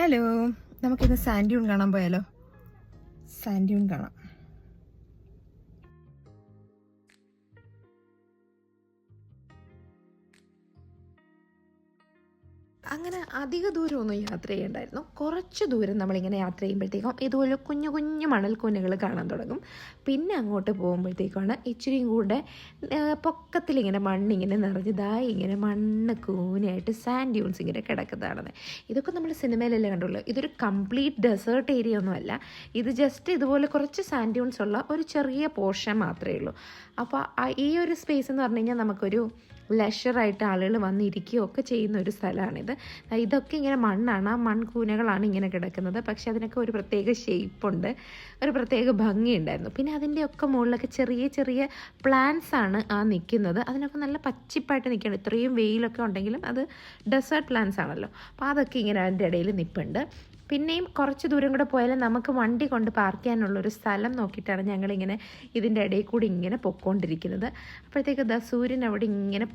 Hello നമുക്കിന്ന് സാൻഡ്യൂൺ കാണാൻ പോയാലോ? സാൻഡ്യൂൺ കാണാം. അങ്ങനെ അധിക ദൂരമൊന്നും യാത്ര ചെയ്യണ്ടായിരുന്നു. കുറച്ച് ദൂരം നമ്മളിങ്ങനെ യാത്ര ചെയ്യുമ്പോഴത്തേക്കും ഇതുപോലെ കുഞ്ഞു കുഞ്ഞു മണൽക്കൂനകൾ കാണാൻ തുടങ്ങും. പിന്നെ അങ്ങോട്ട് പോകുമ്പോഴത്തേക്കാണ് ഇച്ചിരിയും കൂടെ പൊക്കത്തിലിങ്ങനെ മണ്ണിങ്ങനെ നിറഞ്ഞതായി ഇങ്ങനെ മണ്ണ് കൂനായിട്ട് സാൻഡ് ഡ്യൂൺസ് ഇങ്ങനെ കിടക്കുന്നതാണ് ഇതൊക്കെ നമ്മൾ സിനിമയിലല്ലേ കണ്ടുള്ളൂ. ഇതൊരു കംപ്ലീറ്റ് ഡെസേർട്ട് ഏരിയ ഒന്നുമല്ല. ഇത് ജസ്റ്റ് ഇതുപോലെ കുറച്ച് സാൻഡ് ഡ്യൂൺസ് ഉള്ള ഒരു ചെറിയ പോർഷൻ മാത്രമേ ഉള്ളൂ. അപ്പോൾ ഈ ഒരു സ്പേസ് എന്ന് പറഞ്ഞു കഴിഞ്ഞാൽ നമുക്കൊരു ലെഷറായിട്ട് ആളുകൾ വന്നിരിക്കുകയോ ഒക്കെ ചെയ്യുന്ന ഒരു സ്ഥലമാണിത് ഇതൊക്കെ ഇങ്ങനെ മണ്ണാണ്. ആ മൺകൂനകളാണ് ഇങ്ങനെ കിടക്കുന്നത്. പക്ഷേ അതിനൊക്കെ ഒരു പ്രത്യേക ഷേപ്പുണ്ട് ഒരു പ്രത്യേക ഭംഗിയുണ്ടായിരുന്നു. പിന്നെ അതിന്റെയൊക്കെ മുകളിലൊക്കെ ചെറിയ ചെറിയ പ്ലാന്റ്സ് ആണ് ആ നിൽക്കുന്നത്. അതിനൊക്കെ നല്ല പച്ചിപ്പായിട്ട് നിൽക്കുകയാണ്. ഇത്രയും വെയിലൊക്കെ ഉണ്ടെങ്കിലും അത് ഡെസേർട്ട് പ്ലാന്റ്സ് ആണല്ലോ അപ്പോൾ അതൊക്കെ ഇങ്ങനെ അതിന്റെ ഇടയിൽ നിൽപ്പുണ്ട്. പിന്നെയും കുറച്ച് ദൂരം കൂടെ പോയാൽ നമുക്ക് വണ്ടി കൊണ്ട് പാർക്ക് ചെയ്യാനുള്ളൊരു സ്ഥലം നോക്കിയിട്ടാണ് ഞങ്ങളിങ്ങനെ ഇതിന്റെ ഇടയിൽ കൂടി ഇങ്ങനെ പൊക്കോണ്ടിരിക്കുന്നത്. അപ്പോഴത്തേക്ക് സൂര്യൻ അവിടെ ഇങ്ങനെ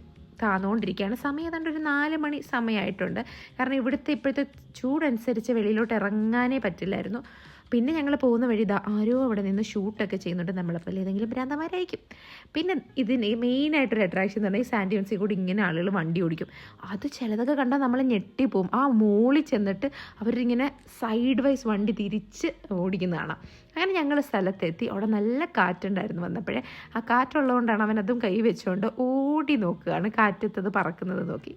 താന്നുകൊണ്ടിരിക്കുകയാണ് സമയം ഏതാണ്ട് ഒരു നാല് മണി സമയമായിട്ടുണ്ട്. കാരണം ഇവിടുത്തെ ഇപ്പോഴത്തെ ചൂടനുസരിച്ച് വെളിയിലോട്ട് ഇറങ്ങാനേ പറ്റില്ലായിരുന്നു. പിന്നെ ഞങ്ങൾ പോകുന്ന വഴി ഇതാ ആരോ അവിടെ നിന്ന് ഷൂട്ടൊക്കെ ചെയ്യുന്നുണ്ട് നമ്മളപ്പോൾ ഏതെങ്കിലും ഭ്രാന്തമാരായിരിക്കും പിന്നെ ഇതിന് മെയിനായിട്ടൊരു അട്രാക്ഷൻ എന്ന് പറഞ്ഞാൽ സാൻഡിയൻസിൽ കൂടി ഇങ്ങനെ ആളുകൾ വണ്ടി ഓടിക്കും. അത് ചിലതൊക്കെ കണ്ടാൽ നമ്മൾ ഞെട്ടിപ്പോവും ആ മോളിൽ ചെന്നിട്ട് അവരിങ്ങനെ സൈഡ് വൈസ് വണ്ടി തിരിച്ച് ഓടിക്കുന്ന കാണാം. അങ്ങനെ ഞങ്ങൾ സ്ഥലത്തെത്തി. അവിടെ നല്ല കാറ്റുണ്ടായിരുന്നു വന്നപ്പോഴേ. ആ കാറ്റുള്ളതുകൊണ്ടാണ് അവൻ അതും കൈ വെച്ചുകൊണ്ട് ഓടി നോക്കുകയാണ് കാറ്റത്തത് പറക്കുന്നത് നോക്കി.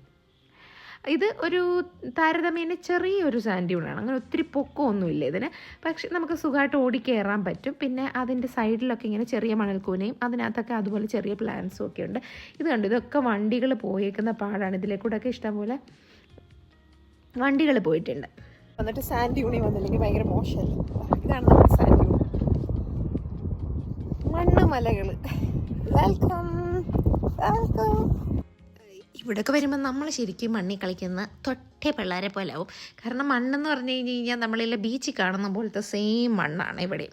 ഇത് ഒരു താരതമ്യേന ചെറിയൊരു സാൻഡ് ഡ്യൂണാണ് അങ്ങനെ ഒത്തിരി പൊക്കമൊന്നുമില്ല ഇതിന്. പക്ഷെ നമുക്ക് സുഖമായിട്ട് ഓടിക്കയറാൻ കയറാൻ പറ്റും. പിന്നെ അതിന്റെ സൈഡിലൊക്കെ ഇങ്ങനെ ചെറിയ മണൽക്കൂനയും അതിനകത്തൊക്കെ അതുപോലെ ചെറിയ പ്ലാന്റ്സും ഒക്കെ ഉണ്ട്. ഇത് കണ്ടു? ഇതൊക്കെ വണ്ടികൾ പോയേക്കുന്ന പാടാണ്. ഇതിലെ കൂടെയൊക്കെ ഇഷ്ടംപോലെ വണ്ടികൾ പോയിട്ടുണ്ട്. എന്നിട്ട് സാൻഡ് യൂണി വന്നില്ലെങ്കിൽ ഭയങ്കര മോശമല്ലേ? ഇതാണ് മണ്ണ് മലകൾ വെൽക്കം വെൽക്കം ഇവിടെയൊക്കെ വരുമ്പോൾ നമ്മൾ ശരിക്കും മണ്ണിൽ കളിക്കുന്ന തൊട്ടേ പിള്ളേരെ പോലെ ആവും. കാരണം മണ്ണെന്ന് പറഞ്ഞു കഴിഞ്ഞ് കഴിഞ്ഞാൽ നമ്മളിലെ ബീച്ചിൽ കാണുന്ന പോലത്തെ സെയിം മണ്ണാണ് ഇവിടെ.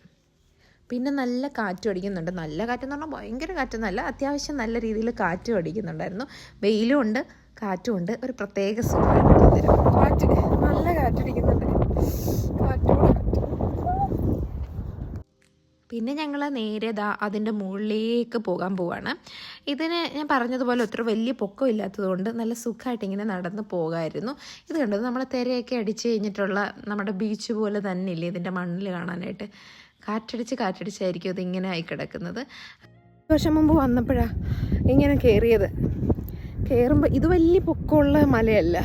പിന്നെ നല്ല കാറ്റും അടിക്കുന്നുണ്ട്. നല്ല കാറ്റെന്ന് പറഞ്ഞാൽ ഭയങ്കര കാറ്റൊന്നുമല്ല അത്യാവശ്യം നല്ല രീതിയിൽ കാറ്റും അടിക്കുന്നുണ്ടായിരുന്നു. വെയിലും ഉണ്ട് കാറ്റും ഉണ്ട്. ഒരു പ്രത്യേക സുഖമാണ് കാറ്റ് നല്ല കാറ്റടിക്കുന്നുണ്ട്. കാറ്റോട് കാറ്റ് പിന്നെ ഞങ്ങൾ നേരെ ദാ അതിന്റെ മുകളിലേക്ക് പോകാൻ പോവാണ്. ഇതിന് ഞാൻ പറഞ്ഞതുപോലെ ഒത്തിരി വലിയ പൊക്കം ഇല്ലാത്തതുകൊണ്ട് നല്ല സുഖമായിട്ട് ഇങ്ങനെ നടന്ന് പോകാമായിരുന്നു ഇത് കണ്ടത് നമ്മൾ തിരയൊക്കെ അടിച്ച് കഴിഞ്ഞിട്ടുള്ള നമ്മുടെ ബീച്ച് പോലെ തന്നെ ഇല്ലേ ഇതിന്റെ മണ്ണിൽ കാണാനായിട്ട്? കാറ്റടിച്ച് കാറ്റടിച്ചായിരിക്കും ഇത് ഇങ്ങനെ ആയി കിടക്കുന്നത്. വർഷം മുമ്പ് വന്നപ്പോഴാണ് ഇങ്ങനെ കയറിയത് കയറുമ്പോൾ ഇത് വലിയ പൊക്കമുള്ള മലയല്ല.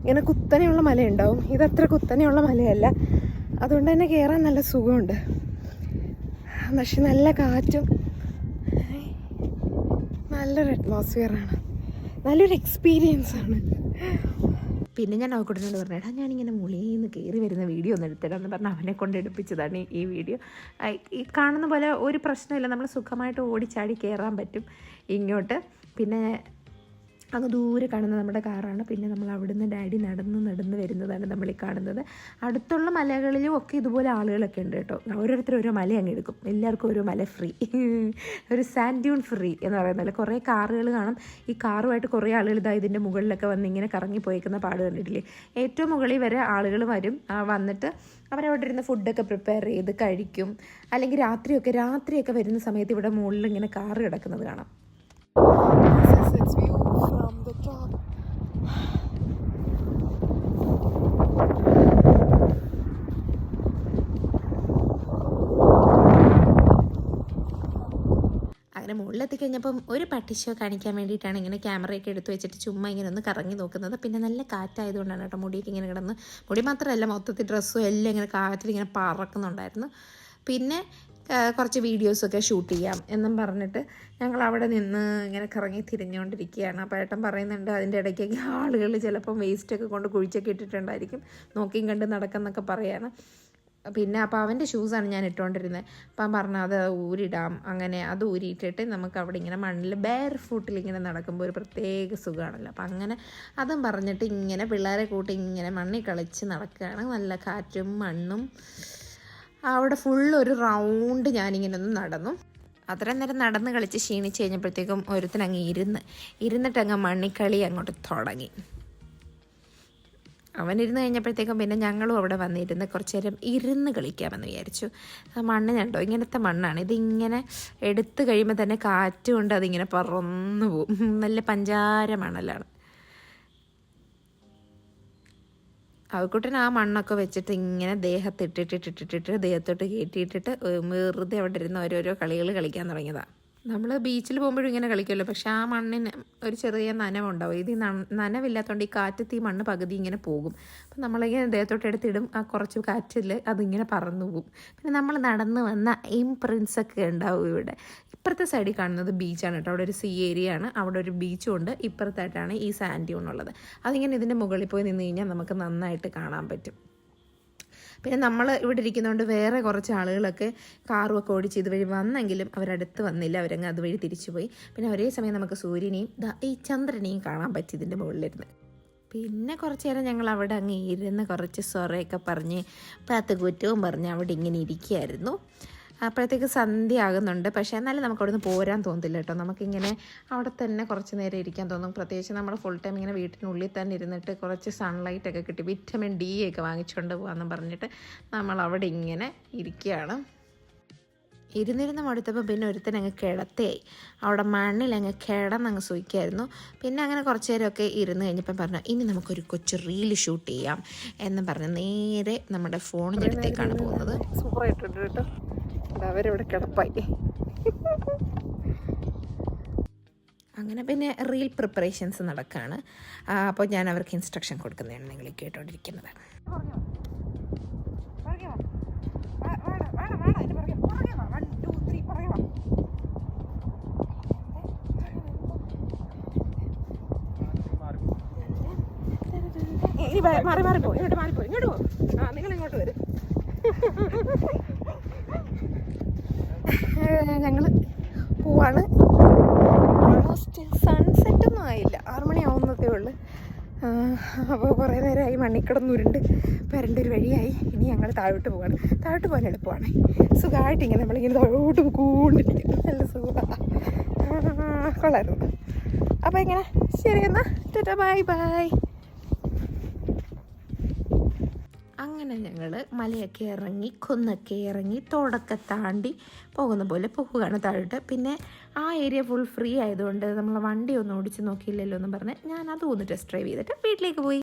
ഇങ്ങനെ കുത്തനെയുള്ള മലയുണ്ടാവും. ഇതത്ര കുത്തനെയുള്ള മലയല്ല. അതുകൊണ്ട് തന്നെ കയറാൻ നല്ല സുഖമുണ്ട്. പക്ഷെ നല്ല കാറ്റും. നല്ലൊരു അറ്റ്മോസ്ഫിയറാണ് നല്ലൊരു എക്സ്പീരിയൻസ് ആണ്. പിന്നെ ഞാൻ അവക്കുട്ടനോട് പറഞ്ഞു എടാ ഞാനിങ്ങനെ മുളിയിൽ നിന്ന് കയറി വരുന്ന വീഡിയോ ഒന്ന് എടുത്തിടാന്ന് പറഞ്ഞ് അവനെ കൊണ്ട് എടുപ്പിച്ചതാണ് ഈ- വീഡിയോ. ഈ കാണുന്ന പോലെ ഒരു പ്രശ്നമില്ല നമ്മൾ സുഖമായിട്ട് ഓടിച്ചാടി കയറാൻ പറ്റും ഇങ്ങോട്ട്. പിന്നെ അങ്ങ് ദൂരെ കാണുന്ന നമ്മുടെ കാറാണ്. പിന്നെ നമ്മൾ അവിടുന്ന് ഡാഡി നടന്ന് നടന്ന് വരുന്നതാണ് നമ്മൾ ഈ കാണുന്നത്. അടുത്തുള്ള മലകളിലും ഒക്കെ ഇതുപോലെ ആളുകളൊക്കെ ഉണ്ട് കേട്ടോ. ഓരോരുത്തർ ഓരോ മല അങ്ങ് എടുക്കും. എല്ലാവർക്കും ഓരോ മല ഫ്രീ ഒരു സാൻഡ് ഡ്യൂൺ ഫ്രീ എന്ന് പറയുന്നത് കുറേ കാറുകൾ കാണും. ഈ കാറുമായിട്ട് കുറേ ആളുകൾ ഇതാ ഇതിന്റെ മുകളിലൊക്കെ വന്ന് ഇങ്ങനെ കറങ്ങി പോയേക്കുന്ന പാട് കണ്ടിട്ടില്ലേ? ഏറ്റവും മുകളിൽ വരെ ആളുകൾ വരും. വന്നിട്ട് അവരവിടെ ഇരുന്ന് ഫുഡൊക്കെ പ്രിപ്പയർ ചെയ്ത് കഴിക്കും. അല്ലെങ്കിൽ രാത്രിയൊക്കെ രാത്രിയൊക്കെ വരുന്ന സമയത്ത് ഇവിടെ മുകളിൽ ഇങ്ങനെ കാറ് കിടക്കുന്നത് കാണാം. The top. അങ്ങനെ മുകളിലെത്തി കഴിഞ്ഞപ്പം ഒരു പട്ടിശോ കാണിക്കാൻ വേണ്ടിയിട്ടാണ് ഇങ്ങനെ ക്യാമറയൊക്കെ എടുത്തു വെച്ചിട്ട് ചുമ്മാ ഇങ്ങനെ ഒന്ന് കറങ്ങി നോക്കുന്നത്. പിന്നെ നല്ല കാറ്റായതുകൊണ്ടാണ് കേട്ടോ മുടിയൊക്കെ ഇങ്ങനെ കിടന്ന്. മുടി മാത്രമല്ല മൊത്തത്തിൽ ഡ്രസ്സും എല്ലാം ഇങ്ങനെ കാറ്റിൽ ഇങ്ങനെ പറക്കുന്നുണ്ടായിരുന്നു. പിന്നെ കുറച്ച് വീഡിയോസൊക്കെ ഷൂട്ട് ചെയ്യാം എന്നും പറഞ്ഞിട്ട് ഞങ്ങൾ അവിടെ നിന്ന് ഇങ്ങനെ കറങ്ങി തിരിഞ്ഞുകൊണ്ടിരിക്കുകയാണ്. അപ്പോൾ ഏട്ടൻ പറയുന്നുണ്ട് അതിന്റെ ഇടയ്ക്കൊക്കെ ആളുകൾ ചിലപ്പം വേസ്റ്റൊക്കെ കൊണ്ട് കുഴിച്ചൊക്കെ ഇട്ടിട്ടുണ്ടായിരിക്കും. നോക്കിയും കണ്ട് നടക്കുന്നൊക്കെ പറയാണ്. പിന്നെ അപ്പോൾ അവന്റെ ഷൂസാണ് ഞാൻ ഇട്ടുകൊണ്ടിരുന്നത്. അപ്പം പറഞ്ഞ അത് ഊരിടാം. അങ്ങനെ അത് ഊരിയിട്ടിട്ട് നമുക്ക് അവിടെ ഇങ്ങനെ മണ്ണിൽ ബെയർ ഫുട്ടിൽ ഇങ്ങനെ നടക്കുമ്പോൾ ഒരു പ്രത്യേക സുഖമാണല്ലോ. അപ്പം അങ്ങനെ അതും പറഞ്ഞിട്ട് ഇങ്ങനെ പിള്ളേരെ കൂട്ടി ഇങ്ങനെ മണ്ണിൽ കളിച്ച് നടക്കുകയാണ്. നല്ല കാറ്റും മണ്ണും അവിടെ ഫുൾ ഒരു റൗണ്ട് ഞാനിങ്ങനെ ഒന്ന് നടന്നു. അത്രയും നേരം നടന്ന് കളിച്ച് ക്ഷീണിച്ച് കഴിഞ്ഞപ്പോഴത്തേക്കും ഒരുത്തൻ അങ്ങ് ഇരുന്ന് ഇരുന്നിട്ട് അങ്ങ് മണ്ണിക്കളി അങ്ങോട്ട് തുടങ്ങി. അവൻ ഇരുന്ന് കഴിഞ്ഞപ്പോഴത്തേക്കും പിന്നെ ഞങ്ങളും അവിടെ വന്നിരുന്ന് കുറച്ച് നേരം ഇരുന്ന് കളിക്കാമെന്ന് വിചാരിച്ചു. ആ മണ്ണ് കണ്ടോ? ഇങ്ങനത്തെ മണ്ണാണ്. ഇതിങ്ങനെ എടുത്തു കഴിയുമ്പോൾ തന്നെ കാറ്റ് കൊണ്ട് അതിങ്ങനെ പറന്നു പോവും നല്ല പഞ്ചാര മണലാണ്. അവക്കുട്ടൻ ആ മണ്ണൊക്കെ വെച്ചിട്ട് ഇങ്ങനെ ദേഹത്തിട്ടിട്ടിട്ടിട്ടിട്ട് ദേഹത്തോട്ട് കയറ്റിയിട്ടിട്ട് വെറുതെ അവിടെ ഇരുന്ന് ഓരോരോ കളികൾ കളിക്കാൻ തുടങ്ങിയതാണ് നമ്മൾ ബീച്ചിൽ പോകുമ്പോഴും ഇങ്ങനെ കളിക്കുമല്ലോ പക്ഷെ ആ മണ്ണിന് ഒരു ചെറിയ നനവുണ്ടാവും. ഇത് നനവില്ലാത്തതുകൊണ്ട് ഈ കാറ്റത്ത് ഈ മണ്ണ് പകുതി ഇങ്ങനെ പോകും. അപ്പം നമ്മളിങ്ങനെ ദേഹത്തോട്ട് എടുത്തിടും ആ കുറച്ച് കാറ്റിൽ അതിങ്ങനെ പറന്നു പോകും. പിന്നെ നമ്മൾ നടന്ന് വന്ന ഇംപ്രിൻസ് ഒക്കെ ഉണ്ടാവും ഇവിടെ. ഇപ്പുറത്തെ സൈഡിൽ കാണുന്നത് ബീച്ചാണ് കേട്ടോ. അവിടെ ഒരു സീ ഏരിയ ആണ് അവിടെ ഒരു ബീച്ചും ഉണ്ട്. ഇപ്പുറത്തായിട്ടാണ് ഈ സാൻഡി ഉള്ളത്. അതിങ്ങനെ ഇതിന്റെ മുകളിൽ പോയി നിന്ന് കഴിഞ്ഞാൽ നമുക്ക് നന്നായിട്ട് കാണാൻ പറ്റും. പിന്നെ നമ്മൾ ഇവിടെ ഇരിക്കുന്നതുകൊണ്ട് വേറെ കുറച്ച് ആളുകളൊക്കെ കാറും ഒക്കെ ഓടിച്ച് ഇതുവഴി വന്നെങ്കിലും അവരടുത്ത് വന്നില്ല. അവരങ്ങ് അതുവഴി തിരിച്ചു പോയി. പിന്നെ ഒരേ സമയം നമുക്ക് സൂര്യനെയും ഈ ചന്ദ്രനെയും കാണാൻ പറ്റി ഇതിന്റെ മുകളിലിരുന്ന്. പിന്നെ കുറച്ച് നേരം ഞങ്ങൾ അവിടെ അങ്ങ് ഇരുന്ന് കുറച്ച് സൊറയൊക്കെ പറഞ്ഞ് പാത്തുകുറ്റവും പറഞ്ഞ് അവിടെ ഇങ്ങനെ ഇരിക്കുകയായിരുന്നു. അപ്പോഴത്തേക്ക് സന്ധ്യ ആകുന്നുണ്ട് പക്ഷേ എന്നാലും നമുക്ക് അവിടെ നിന്ന് പോരാൻ തോന്നില്ല കേട്ടോ. നമുക്കിങ്ങനെ അവിടെ തന്നെ കുറച്ച് നേരം ഇരിക്കാൻ തോന്നും. പ്രത്യേകിച്ച് നമ്മൾ ഫുൾ ടൈം ഇങ്ങനെ വീട്ടിനുള്ളിൽ തന്നെ ഇരുന്നിട്ട് കുറച്ച് സൺലൈറ്റ് ഒക്കെ കിട്ടി. വിറ്റമിൻ ഡി ഒക്കെ വാങ്ങിച്ചുകൊണ്ട് പോകാമെന്ന് പറഞ്ഞിട്ട് നമ്മൾ അവിടെ ഇങ്ങനെ ഇരിക്കുകയാണ്. ഇരുന്നിരുന്ന് മടുത്തപ്പോൾ പിന്നെ ഒരുത്തൻ അങ്ങ് കിടത്തയായി. അവിടെ മണ്ണിൽ അങ്ങ് കിടന്നങ്ങ് സൂയിക്കായിരുന്നു. പിന്നെ അങ്ങനെ കുറച്ച് നേരമൊക്കെ ഇരുന്ന് കഴിഞ്ഞപ്പം പറഞ്ഞു ഇനി നമുക്കൊരു കൊച്ചു റീൽ ഷൂട്ട് ചെയ്യാം എന്ന് പറഞ്ഞ് നേരെ നമ്മുടെ ഫോണിന്റെ അടുത്തേക്കാണ് പോകുന്നത്. സൂപ്പറായിട്ടുണ്ട് കേട്ടോ. അവരിവിടെ കിടപ്പായി. അങ്ങനെ പിന്നെ റീൽ പ്രിപ്പറേഷൻസ് നടക്കുകയാണ് അപ്പോൾ ഞാൻ അവർക്ക് ഇൻസ്ട്രക്ഷൻ കൊടുക്കുന്നതാണ് നിങ്ങൾ കേട്ടോണ്ടിരിക്കുന്നത്. ഇനി മാറി മാറിപ്പോ ഇങ്ങോട്ട് മാറി പോ ഇങ്ങോട്ട് പോ ആ നിങ്ങൾ ഇങ്ങോട്ട് വരും ഞങ്ങൾ പോവാണ് ഓൾമോസ്റ്റ് സൺസെറ്റ് ഒന്നും ആയില്ല ആറ് മണി ആവുന്നതേ ഉള്ളു അപ്പോൾ കുറേ കിടന്നുരുണ്ട് വരണ്ട ഒരു വഴിയായി. ഇനി ഞങ്ങൾ താഴോട്ട് പോവാണ്. താഴോട്ട് പോകാൻ എളുപ്പമാണ്. സുഖമായിട്ട് ഇങ്ങനെ നമ്മളിങ്ങനെ താഴോട്ട് പോകൊണ്ടിരിക്കും നല്ല സുഖമാണ് കൊള്ളായിരുന്നു. അപ്പോൾ ഇങ്ങനെ. ശരി എന്നാൽ ബൈ ബൈ. അങ്ങനെ ഞങ്ങൾ മലയൊക്കെ ഇറങ്ങി കുന്നൊക്കെ ഇറങ്ങി തോടൊക്കെ താണ്ടി പോകുന്ന പോലെ പോകുകയാണ് താഴോട്ട്. പിന്നെ ആ ഏരിയ ഫുൾ ഫ്രീ ആയതുകൊണ്ട് നമ്മൾ വണ്ടി ഒന്നും ഓടിച്ച് നോക്കിയില്ലല്ലോ എന്ന് പറഞ്ഞ് ഞാൻ അതും ഒന്ന് ടെസ്റ്റ് ഡ്രൈവ് ചെയ്തിട്ട് വീട്ടിലേക്ക് പോയി.